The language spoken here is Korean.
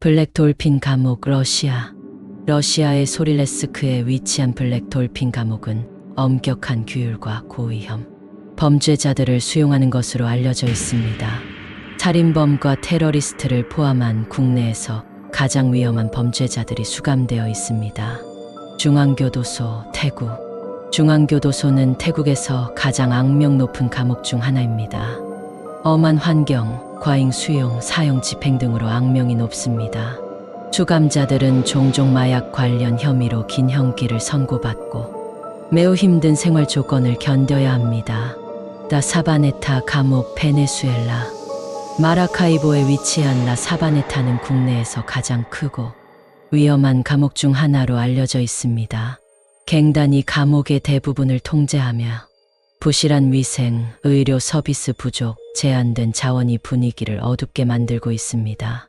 블랙 돌핀 감옥 러시아. 러시아의 소릴레스크에 위치한 블랙 돌핀 감옥은 엄격한 규율과 고위험, 범죄자들을 수용하는 것으로 알려져 있습니다. 살인범과 테러리스트를 포함한 국내에서 가장 위험한 범죄자들이 수감되어 있습니다. 중앙교도소 태국. 중앙교도소는 태국에서 가장 악명 높은 감옥 중 하나입니다. 엄한 환경, 과잉 수용, 사형 집행 등으로 악명이 높습니다. 수감자들은 종종 마약 관련 혐의로 긴 형기를 선고받고 매우 힘든 생활 조건을 견뎌야 합니다. 라 사바네타 감옥 베네수엘라 마라카이보에 위치한 라 사바네타는 국내에서 가장 크고 위험한 감옥 중 하나로 알려져 있습니다. 갱단이 감옥의 대부분을 통제하며 부실한 위생, 의료 서비스 부족, 제한된 자원이 분위기를 어둡게 만들고 있습니다.